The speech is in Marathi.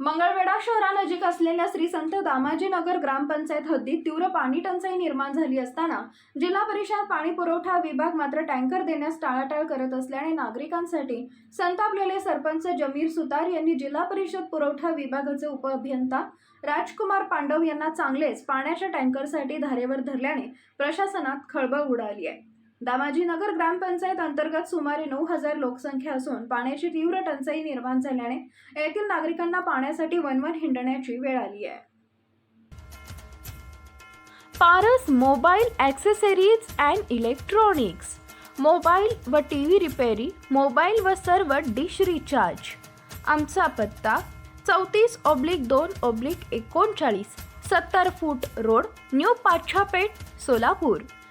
मंगळवेढा शहरानजीक असलेल्या श्री संत दामाजीनगर ग्रामपंचायत हद्दीत तीव्र पाणी टंचाई निर्माण झाली असताना जिल्हा परिषद पाणी पुरवठा विभाग मात्र टँकर देण्यास टाळाटाळ करत असल्याने नागरिकांसाठी संतापलेले सरपंच जमीर सुतार यांनी जिल्हा परिषद पुरवठा विभागाचे उपअभियंता राजकुमार पांडव यांना चांगलेच पाण्याच्या टँकरसाठी धारेवर धरल्याने प्रशासनात खळबळ उडाली आहे. दामाजीनगर ग्रामपंचायत अंतर्गत सुमारे नऊ हजार लोकसंख्या असून पाण्याची तीव्र टंचाई निर्माण झाल्याने येथील नागरिकांना पाण्यासाठी वनवन हिंडण्याची वेळ आली आहे. Paras mobile accessories and electronics. Mobile व टी व्ही रिपेरी मोबाईल व सर्व डिश रिचार्ज. आमचा पत्ता चौतीस ऑब्लिक दोन ऑब्लिक एकोणचाळीस सत्तर foot road new Pachhapeth Solapur.